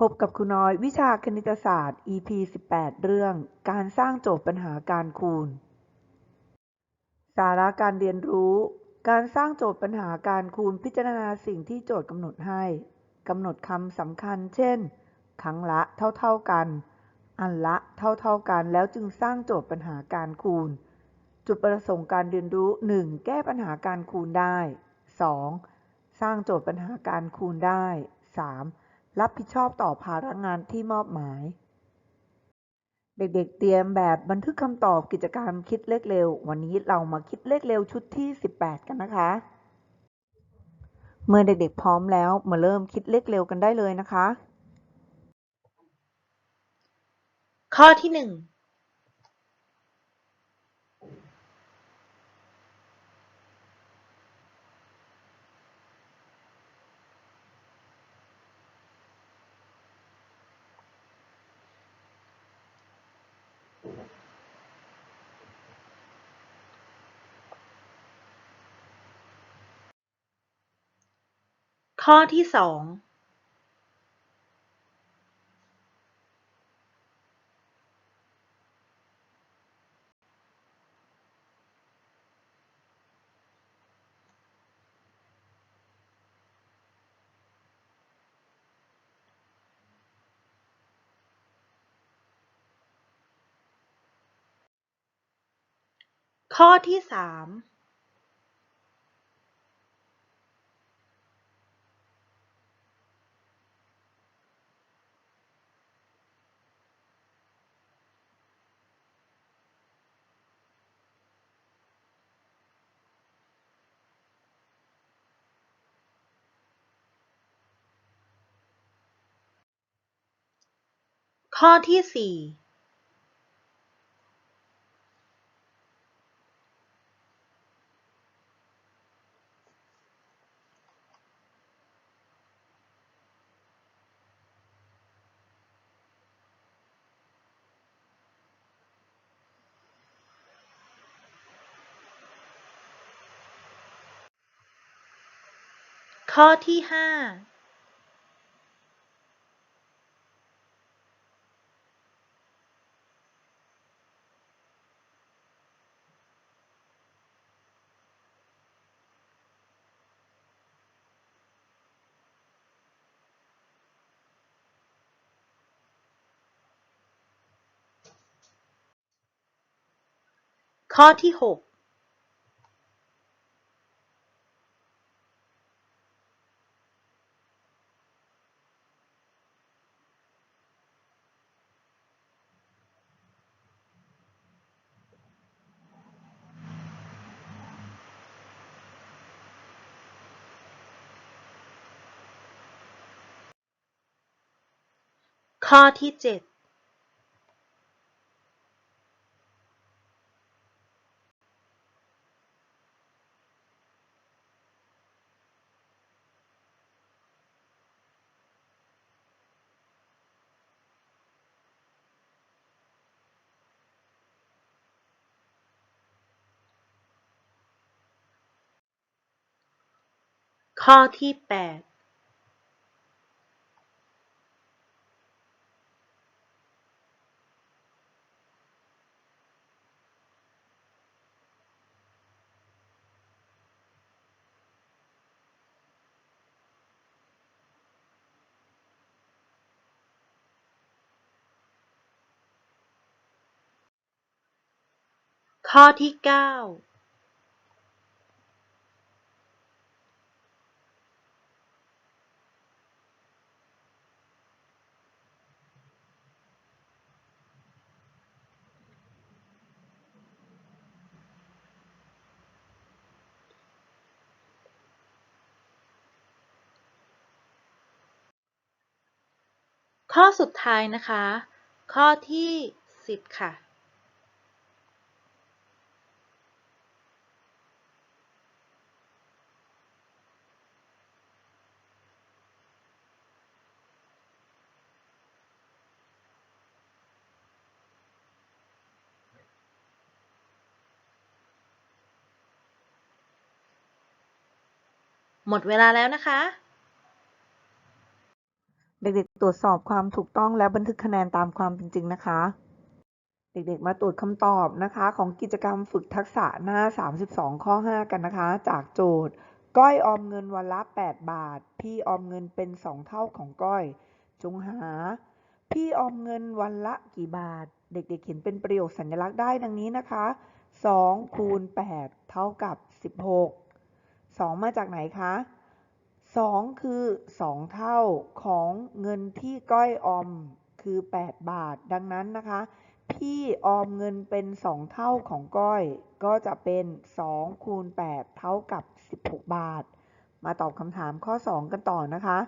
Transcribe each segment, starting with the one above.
พบกับครูน้อยวิชาคณิตศาสตร์ EP 18 เรื่อง การสร้างโจทย์ปัญหาการคูณ สาระการเรียนรู้ การสร้างโจทย์ปัญหาการคูณพิจารณาสิ่งที่โจทย์กำหนดให้กำหนดคำสำคัญ เช่น ครั้งละเท่า ๆกัน อันละเท่า ๆกัน แล้วจึงสร้างโจทย์ปัญหาการคูณ จุดประสงค์การเรียนรู้ 1. แก้ปัญหาการคูณได้ 2. สร้างโจทย์ปัญหาการคูณได้ 3. รับผิดชอบต่อภาระงานที่มอบหมาย เด็กๆเตรียมแบบบันทึกคำตอบกิจกรรมคิดเลขเร็ว วันนี้เรามาคิดเลขเร็วชุดที่ 18 กันนะคะ เมื่อเด็กๆพร้อมแล้วมาเริ่มคิดเลขเร็วกันได้เลยนะคะ ข้อที่ 1 ข้อที่สองข้อที่สาม ข้อที่สี่ข้อที่ห้า ข้อที่หกข้อที่เจ็ด ข้อที่แปดข้อที่เก้า ข้อสุดท้ายนะคะ ข้อที่สิบค่ะ หมดเวลาแล้วนะคะ เด็กๆ ตรวจสอบความถูกต้องและบันทึกคะแนนตามความเป็นจริงนะคะ เด็กๆ มาตรวจคำตอบนะคะ ของกิจกรรมฝึกทักษะหน้า 32 ข้อ 5 กันนะคะ จากโจทย์ ก้อยออมเงินวันละ 8 บาท พี่ออมเงินเป็น 2 เท่าของก้อย จงหา พี่ออมเงินวันละกี่บาท เด็ก ๆ เขียนเป็นประโยคสัญลักษณ์ได้ดังนี้นะคะ2คูณ8เท่ากับ 16 2 มาจากไหนคะ 2 คือ 2 เท่าของเงินที่ก้อยออมคือ 8 บาท ดังนั้นนะคะ พี่ออมเงินเป็น 2 เท่าของก้อย ก็จะเป็น 2 คูณ 8 เท่ากับ 16 บาท มาตอบคำถามข้อ 2 กันต่อนะคะ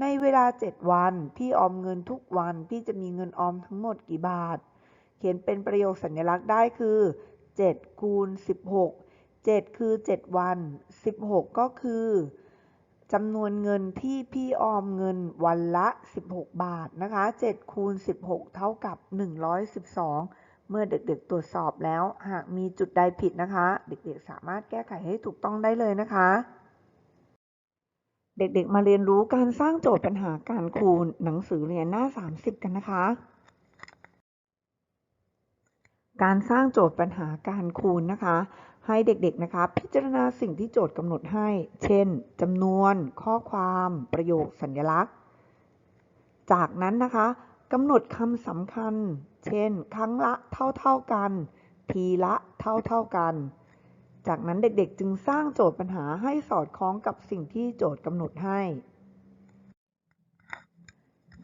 ในเวลา 7 วัน พี่ออมเงินทุกวัน พี่จะมีเงินออมทั้งหมดกี่บาท เขียนเป็นประโยคสัญลักษณ์ได้คือ 7 คูณ 16 7 คือ 7 วัน 16 ก็คือ จำนวนเงินที่พี่ออมเงินวันละ 16 บาทนะคะ7คูณ16 เท่ากับ 112 เมื่อเด็กๆตรวจสอบแล้ว หากมีจุดใดผิดนะคะ เด็กๆสามารถแก้ไขให้ถูกต้องได้เลยนะคะ เด็กๆมาเรียนรู้การสร้างโจทย์ปัญหาการคูณหนังสือเรียนหน้า 30 กันนะคะ การสร้างโจทย์ปัญหาการคูณนะคะ ให้เด็กๆ นะคะ พิจารณาสิ่งที่โจทย์กำหนดให้ เช่นจำนวน ข้อความ ประโยค สัญลักษณ์ จากนั้นนะคะกำหนดคำสำคัญ เช่น ครั้งละเท่าๆกัน ทีละเท่าๆกัน จากนั้นเด็กๆ จึงสร้างโจทย์ปัญหาให้สอดคล้องกับสิ่งที่โจทย์กำหนดให้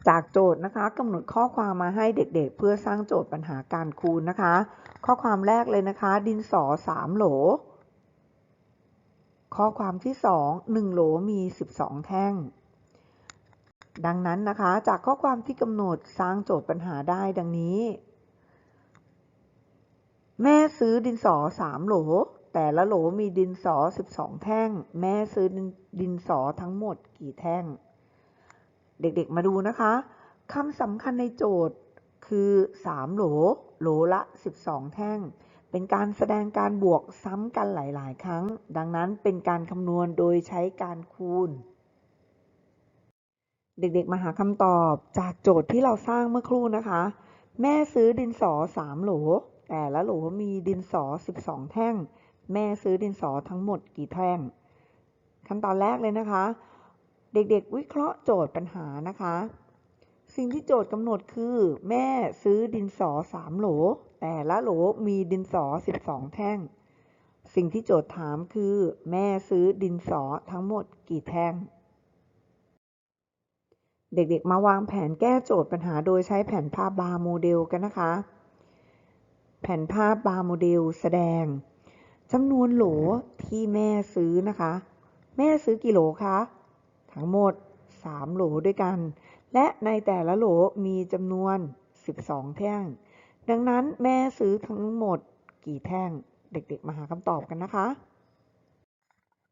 จากโจทย์นะคะกำหนดข้อความมาให้เด็กๆ เพื่อสร้างโจทย์ปัญหาการคูณนะคะ ข้อความแรกเลยนะคะ ดินสอ3โหล ข้อความที่2 1โหลมี 12 แท่ง ดังนั้นนะคะจากข้อความที่กำหนดสร้างโจทย์ปัญหาได้ดังนี้ แม่ซื้อดินสอ3โหล แต่ละโหลมีดินสอ 12 แท่ง แม่ซื้อดินสอทั้งหมดกี่แท่ง เด็กๆมาดูนะคะคำสำคัญในโจทย์คือ 3 โหล โหลละ 12 แท่ง เป็นการแสดงการบวกซ้ำกันหลายๆ ครั้ง ดังนั้นเป็นการคำนวณโดยใช้การคูณ เด็กๆ มาหาคำตอบจากโจทย์ที่เราสร้างเมื่อครู่นะคะ แม่ซื้อดินสอ 3 โหล แต่ละโหลมีดินสอ 12 แท่ง แม่ซื้อดินสอทั้งหมดกี่แท่ง ขั้นตอนแรกเลยนะคะ เด็กๆ วิเคราะห์โจทย์ปัญหานะคะ สิ่งที่โจทย์กำหนดคือ แม่ซื้อดินสอ3โหล แต่ละโหลมีดินสอ 12 แท่ง สิ่งที่โจทย์ถามคือ แม่ซื้อดินสอทั้งหมดกี่แท่ง เด็กๆ มาวางแผนแก้โจทย์ปัญหาโดยใช้แผนภาพบาร์โมเดลกันนะคะ แผนภาพบาร์โมเดลแสดงจำนวนโหลที่แม่ซื้อนะคะ แม่ซื้อกี่โหลคะ ทั้งหมด 3 โหลด้วยกัน และในแต่ละโหลมีจำนวน 12 แท่ง ดังนั้นแม่ซื้อทั้งหมดกี่แท่ง เด็กๆ มาหาคำตอบกันนะคะ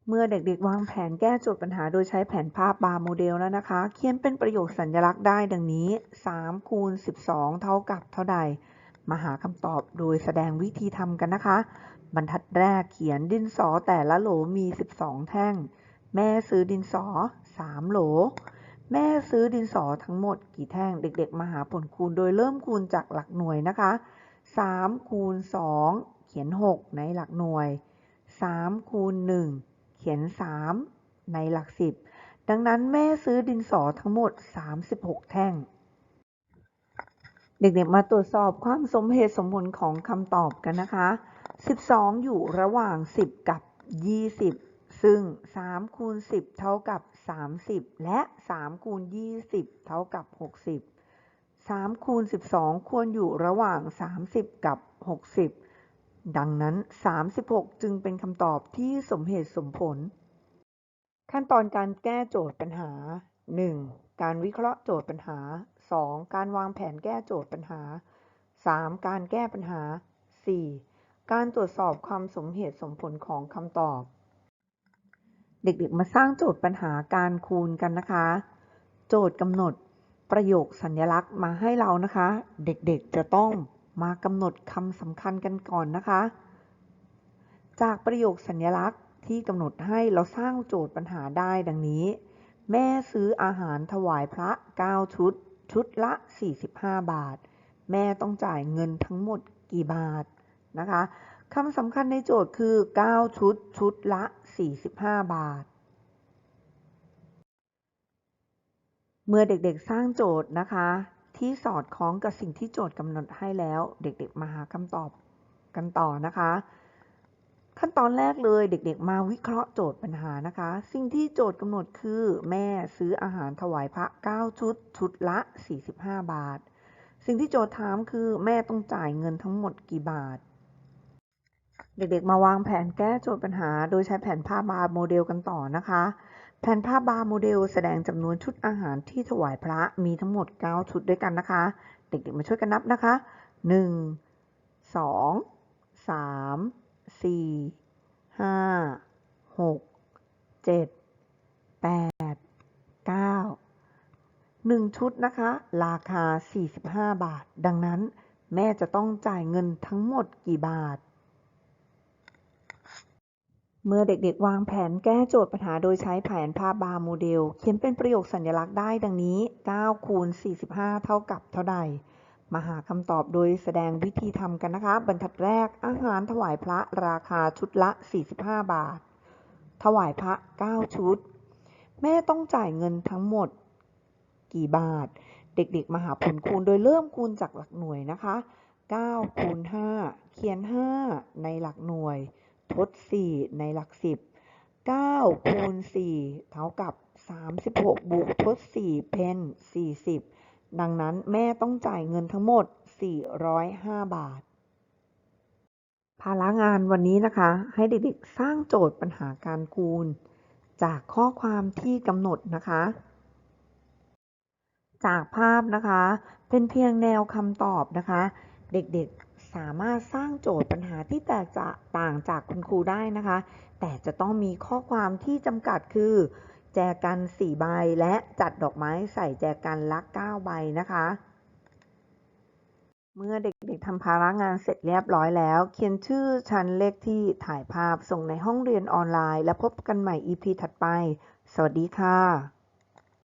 เมื่อเด็กๆ วางแผนแก้โจทย์ปัญหาโดยใช้แผนภาพบาร์โมเดลแล้วนะคะ เขียนเป็นประโยคสัญลักษณ์ได้ดังนี้ 3 คูณ 12 เท่ากับเท่าใด มาหาคำตอบโดยแสดงวิธีทำกันนะคะ บรรทัดแรกเขียนดินสอแต่ละโหลมี 12 แท่ง แม่ซื้อดินสอ 3โหล แม่ซื้อดินสอทั้งหมดกี่แท่ง เด็ก ๆ มาหาผลคูณโดยเริ่มคูณจากหลักหน่วยนะคะ3คูณ2เขียน6ในหลักหน่วย3คูณ1เขียน3ในหลัก10ดังนั้นแม่ซื้อดินสอทั้งหมด 36 แท่ง เด็กๆ มาตรวจสอบความสมเหตุสมผลของคำตอบกันนะคะ 12 อยู่ระหว่าง 10 กับ 20 ซึ่ง3คูณ10 เท่ากับ 30 และ3คูณ20 เท่ากับ 60 3คูณ12 ควรอยู่ระหว่าง 30 กับ 60 ดังนั้น 36 จึงเป็นคำตอบที่สมเหตุสมผล ขั้นตอนการแก้โจทย์ปัญหา 1. การวิเคราะห์โจทย์ปัญหา 2. การวางแผนแก้โจทย์ปัญหา 3. การแก้ปัญหา 4. การตรวจสอบความสมเหตุสมผลของคำตอบ เด็กๆ มาสร้างโจทย์ปัญหาการคูณกันนะคะ โจทย์กำหนดประโยคสัญลักษณ์มาให้เรานะคะ เด็กๆ จะต้องมากำหนดคำสำคัญกันก่อนนะคะ จากประโยคสัญลักษณ์ที่กำหนดให้เราสร้างโจทย์ปัญหาได้ดังนี้ แม่ซื้ออาหารถวายพระ 9 ชุด ชุดละ 45 บาท แม่ต้องจ่ายเงินทั้งหมดกี่บาทนะคะ คำสำคัญในโจทย์คือ 9 ชุด ชุดละ 45 บาท เมื่อเด็กๆสร้างโจทย์นะคะ ที่สอดคล้องกับสิ่งที่โจทย์กำหนดให้แล้ว เด็กๆมาหาคำตอบกันต่อนะคะ ขั้นตอนแรกเลยเด็กๆ มาวิเคราะห์โจทย์ปัญหานะคะ สิ่งที่โจทย์กำหนดคือ แม่ซื้ออาหารถวายพระ 9 ชุด ชุดละ 45 บาท สิ่งที่โจทย์ถามคือ แม่ต้องจ่ายเงินทั้งหมดกี่บาท เด็กๆ มาวางแผนแก้โจทย์ปัญหา โดยใช้แผนภาพบาร์โมเดลกันต่อนะคะ แผนภาพบาร์โมเดลแสดงจำนวนชุดอาหารที่ถวายพระมีทั้งหมด 9 ชุดด้วยกันนะคะ เด็กๆ มาช่วยกันนับนะคะ 1 2 3 4ห้าหกเจ็ดแปดเก้าหนึ่งชุดนะคะ ราคา 45 บาท ดังนั้น แม่จะต้องจ่ายเงินทั้งหมดกี่บาท เมื่อเด็กๆ วางแผนแก้โจทย์ปัญหาโดยใช้แผนภาพบาร์โมเดล เขียนเป็นประโยคสัญลักษณ์ได้ดังนี้ 9 คูณ 45 เท่ากับเท่าใด มาหาคำตอบโดยแสดงวิธีทำกันนะคะ บรรทัดแรก อาหารถวายพระราคาชุดละ 45 บาท ถวายพระ 9 ชุด แม่ต้องจ่ายเงินทั้งหมด กี่บาท เด็กๆ มาหาผลคูณโดยเริ่มคูณจากหลักหน่วยนะคะ 9 คูณ 5 เขียน 5 ในหลักหน่วย ทด 4 ในหลัก10 9คูณ4เท่ากับ 36 บวกทด 4 เป็น 40 ดังนั้นแม่ต้องจ่ายเงินทั้งหมด 405 บาท ภาระงานวันนี้นะคะ ให้เด็กๆ สร้างโจทย์ปัญหาการคูณ จากข้อความที่กำหนดนะคะ จากภาพนะคะ เป็นเพียงแนวคำตอบนะคะ เด็กๆ สามารถสร้างโจทย์ปัญหาที่แตกต่างจากคุณครูได้นะคะ แต่จะต้องมีข้อความที่จำกัดคือ แจกัน 4 ใบและจัดดอกไม้ใส่แจกันละ9ใบนะคะ เมื่อเด็กๆทำภาระงานเสร็จเรียบร้อยแล้ว เขียนชื่อชั้นเลขที่ถ่ายภาพส่งในห้องเรียนออนไลน์ และพบกันใหม่ EP ถัดไป สวัสดีค่ะ